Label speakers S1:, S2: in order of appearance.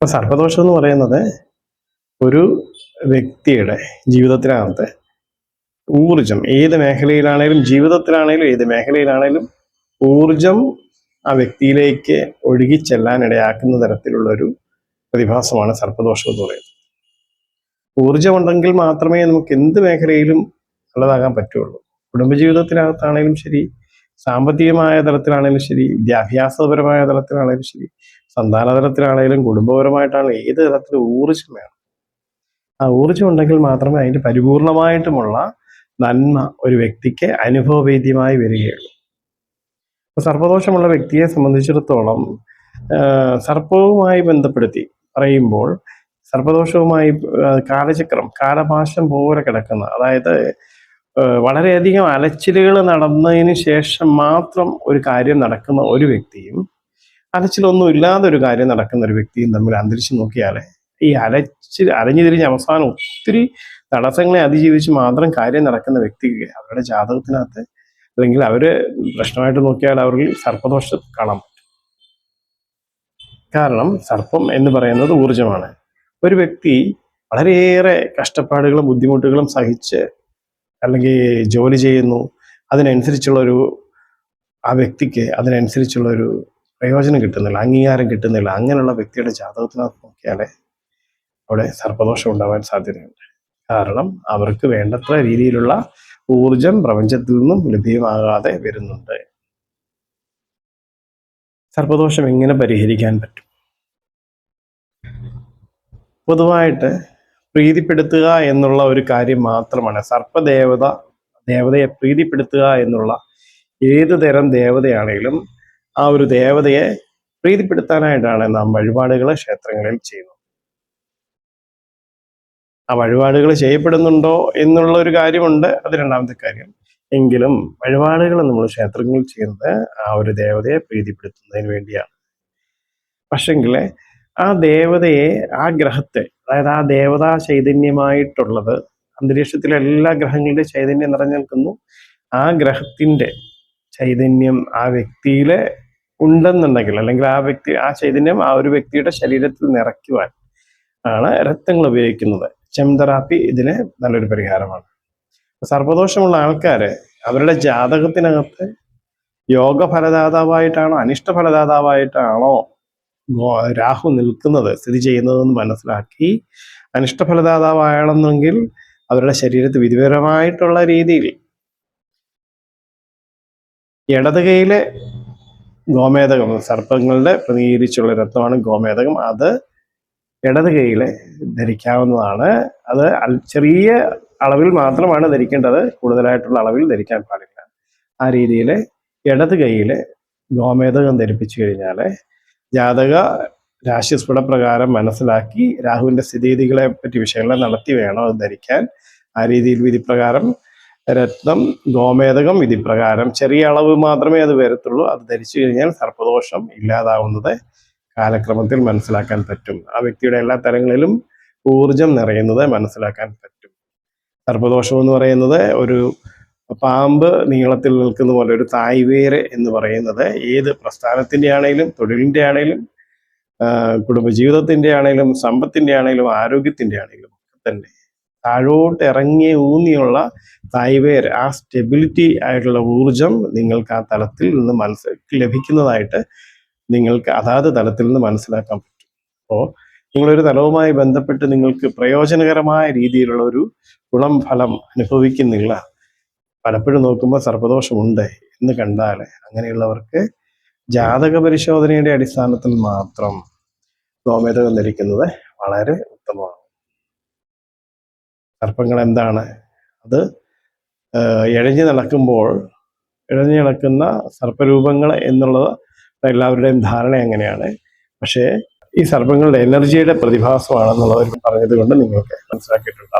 S1: അപ്പൊ സർപ്പദോഷം എന്ന് പറയുന്നത് ഒരു വ്യക്തിയുടെ ജീവിതത്തിനകത്ത് ഊർജം ഏത് മേഖലയിലാണേലും ജീവിതത്തിലാണേലും ഏത് മേഖലയിലാണേലും ഊർജം ആ വ്യക്തിയിലേക്ക് ഒഴുകിച്ചെല്ലാൻ ഇടയാക്കുന്ന തരത്തിലുള്ള ഒരു പ്രതിഭാസമാണ് സർപ്പദോഷം എന്ന് പറയുന്നത്. ഊർജം ഉണ്ടെങ്കിൽ മാത്രമേ നമുക്ക് എന്ത് മേഖലയിലും നല്ലതാകാൻ പറ്റുള്ളൂ. കുടുംബജീവിതത്തിനകത്താണേലും ശരി സാമ്പത്തികമായ തലത്തിലാണെങ്കിലും ശരി വിദ്യാഭ്യാസപരമായ തലത്തിലാണെങ്കിലും ശരി സന്താന തലത്തിലാണെങ്കിലും കുടുംബപരമായിട്ടാണെങ്കിലും ഏത് തരത്തിലും ഊർജം വേണം. ആ ഊർജം ഉണ്ടെങ്കിൽ മാത്രമേ അതിന്റെ പരിപൂർണമായിട്ടുമുള്ള നന്മ ഒരു വ്യക്തിക്ക് അനുഭവവേദ്യമായി വരികയുള്ളൂ. അപ്പൊ സർപ്പദോഷമുള്ള വ്യക്തിയെ സംബന്ധിച്ചിടത്തോളം സർപ്പവുമായി ബന്ധപ്പെടുത്തി പറയുമ്പോൾ സർപ്പദോഷവുമായി കാലചക്രം കാലപാശം പോലെ കിടക്കുന്ന അതായത് വളരെയധികം അലച്ചിലുകൾ നടന്നതിന് ശേഷം മാത്രം ഒരു കാര്യം നടക്കുന്ന ഒരു വ്യക്തിയും അലച്ചിലൊന്നും ഇല്ലാതെ ഒരു കാര്യം നടക്കുന്ന ഒരു വ്യക്തിയും തമ്മിൽ അന്തരിച്ച് നോക്കിയാൽ ഈ അലച്ച് അലഞ്ഞു തിരിഞ്ഞ് അവസാനം ഒത്തിരി തടസ്സങ്ങളെ അതിജീവിച്ച് മാത്രം കാര്യം നടക്കുന്ന വ്യക്തിക്ക് അവരുടെ ജാതകത്തിനകത്ത് അല്ലെങ്കിൽ അവർ പ്രശ്നമായിട്ട് നോക്കിയാൽ അവരിൽ സർപ്പദോഷം കാണാൻ പറ്റും. കാരണം സർപ്പം എന്ന് പറയുന്നത് ഊർജമാണ് ഒരു വ്യക്തി വളരെയേറെ കഷ്ടപ്പാടുകളും ബുദ്ധിമുട്ടുകളും സഹിച്ച് അല്ലെങ്കിൽ ജോലി ചെയ്യുന്നു അതിനനുസരിച്ചുള്ള ഒരു ആ വ്യക്തിക്ക് അതിനനുസരിച്ചുള്ള ഒരു പ്രയോജനം കിട്ടുന്നില്ല അംഗീകാരം കിട്ടുന്നില്ല അങ്ങനെയുള്ള വ്യക്തിയുടെ ജാതകത്തിനകത്ത് നോക്കിയാലേ അവിടെ സർപ്പദോഷം ഉണ്ടാവാൻ സാധ്യതയുണ്ട്. കാരണം അവർക്ക് വേണ്ടത്ര രീതിയിലുള്ള ഊർജം പ്രപഞ്ചത്തിൽ നിന്നും ലഭ്യമാകാതെ വരുന്നുണ്ട്. സർപ്പദോഷം എങ്ങനെ പരിഹരിക്കാൻ പറ്റും? പൊതുവായിട്ട് പ്രീതിപ്പെടുത്തുക എന്നുള്ള ഒരു കാര്യം മാത്രമാണ്. സർപ്പദേവത ദേവതയെ പ്രീതിപ്പെടുത്തുക എന്നുള്ള ഏത് തരം ദേവതയാണെങ്കിലും ആ ഒരു ദേവതയെ പ്രീതിപ്പെടുത്താനായിട്ടാണ് നാം വഴിപാടുകൾ ക്ഷേത്രങ്ങളിൽ ചെയ്യുന്നത്. ആ വഴിപാടുകൾ ചെയ്യപ്പെടുന്നുണ്ടോ എന്നുള്ള ഒരു കാര്യമുണ്ട്. അത് രണ്ടാമത്തെ കാര്യം. എങ്കിലും വഴിപാടുകൾ നമ്മൾ ക്ഷേത്രങ്ങളിൽ ചെയ്യുന്നത് ആ ഒരു ദേവതയെ പ്രീതിപ്പെടുത്തുന്നതിന് വേണ്ടിയാണ്. പക്ഷെങ്കിൽ ആ ദേവതയെ ആ ഗ്രഹത്തെ അതായത് ആ ദേവതാ ചൈതന്യമായിട്ടുള്ളത് അന്തരീക്ഷത്തിലെ എല്ലാ ഗ്രഹങ്ങളുടെ ചൈതന്യം നിറഞ്ഞു നിൽക്കുന്നു ആ ഗ്രഹത്തിന്റെ ചൈതന്യം ആ വ്യക്തിയിലെ ഉണ്ടെന്നുണ്ടെങ്കിൽ അല്ലെങ്കിൽ ആ വ്യക്തി ആ ചൈതന്യം ആ ഒരു വ്യക്തിയുടെ ശരീരത്തിൽ നിറയ്ക്കുവാൻ ആണ് രക്തങ്ങൾ ഉപയോഗിക്കുന്നത്. ചെം തെറാപ്പി ഇതിന് നല്ലൊരു പരിഹാരമാണ്. സർപ്പദോഷമുള്ള ആൾക്കാര് അവരുടെ ജാതകത്തിനകത്ത് യോഗ ഫലദാതാവായിട്ടാണോ അനിഷ്ട ഫലദാതാവായിട്ടാണോ രാഹു നിൽക്കുന്നത് സ്ഥിതി ചെയ്യുന്നതെന്ന് മനസ്സിലാക്കി അനിഷ്ട ഫലദാതാവാണെന്നെങ്കിൽ അവരുടെ ശരീരത്തിൽ വിധിപരമായിട്ടുള്ള രീതിയിൽ ഇടത് കൈയിലെ ഗോമേതകം സർപ്പങ്ങളുടെ പ്രതികരിച്ചുള്ള രക്തമാണ് ഗോമേതകം അത് ഇടത് കൈയിൽ ധരിക്കാവുന്നതാണ്. അത് ചെറിയ അളവിൽ മാത്രമാണ് ധരിക്കേണ്ടത്. കൂടുതലായിട്ടുള്ള അളവിൽ ധരിക്കാൻ പാടില്ല. ആ രീതിയിൽ ഇടത് കൈയിൽ ഗോമേതകം ധരിപ്പിച്ചു കഴിഞ്ഞാൽ ജാതക രാശിസ്ഫുട പ്രകാരം മനസ്സിലാക്കി രാഹുവിന്റെ സ്ഥിതിഗതികളെ പറ്റി വിശകലനം നടത്തി വേണം അത് ധരിക്കാൻ. ആ രീതിയിൽ വിധിപ്രകാരം രത്നം ഗോമേതകം വിധിപ്രകാരം ചെറിയ അളവ് മാത്രമേ അത് വരത്തുള്ളൂ. അത് ധരിച്ചു കഴിഞ്ഞാൽ സർപ്പദോഷം ഇല്ലാതാവുന്നത് കാലക്രമത്തിൽ മനസ്സിലാക്കാൻ പറ്റും. ആ വ്യക്തിയുടെ എല്ലാ തരങ്ങളിലും ഊർജം നിറയുന്നത് മനസ്സിലാക്കാൻ പറ്റും. സർപ്പദോഷം എന്ന് പറയുന്നത് ഒരു പാമ്പ് നീളത്തിൽ നിൽക്കുന്ന പോലെ ഒരു തായ്വേര് എന്ന് പറയുന്നത് ഏത് പ്രസ്ഥാനത്തിന്റെ ആണെങ്കിലും തൊഴിലിന്റെ ആണെങ്കിലും കുടുംബജീവിതത്തിന്റെ ആണെങ്കിലും സമ്പത്തിന്റെ ആണെങ്കിലും ആരോഗ്യത്തിന്റെ ആണെങ്കിലും തന്നെ താഴോട്ട് ഇറങ്ങി ഊന്നിയുള്ള തായ്വേര് ആ സ്റ്റെബിലിറ്റി ആയിട്ടുള്ള ഊർജം നിങ്ങൾക്ക് ആ തലത്തിൽ നിന്ന് മനസ്സ് ലഭിക്കുന്നതായിട്ട് നിങ്ങൾക്ക് അതാത് തലത്തിൽ നിന്ന് മനസ്സിലാക്കാൻ പറ്റും. അപ്പോൾ നിങ്ങളൊരു തലവുമായി ബന്ധപ്പെട്ട് നിങ്ങൾക്ക് പ്രയോജനകരമായ രീതിയിലുള്ള ഒരു ഗുണം ഫലം അനുഭവിക്കുന്നില്ല. പലപ്പോഴും നോക്കുമ്പോൾ സർപ്പദോഷമുണ്ട് എന്ന് കണ്ടാൽ അങ്ങനെയുള്ളവർക്ക് ജാതക പരിശോധനയുടെ അടിസ്ഥാനത്തിൽ മാത്രം ഗോമേതകം ധരിക്കുന്നത് വളരെ ഉത്തമമാണ്. സർപ്പങ്ങൾ എന്താണ്? അത് ഇഴഞ്ഞു നടക്കുമ്പോൾ ഇഴഞ്ഞു നടക്കുന്ന സർപ്പരൂപങ്ങൾ എന്നുള്ളത് എല്ലാവരുടെയും ധാരണ അങ്ങനെയാണ്. പക്ഷേ ഈ സർപ്പങ്ങളുടെ എനർജിയുടെ പ്രതിഭാസമാണെന്നുള്ളവർ പറഞ്ഞത് കൊണ്ട് നിങ്ങൾക്ക് മനസ്സിലാക്കിയിട്ടുണ്ട്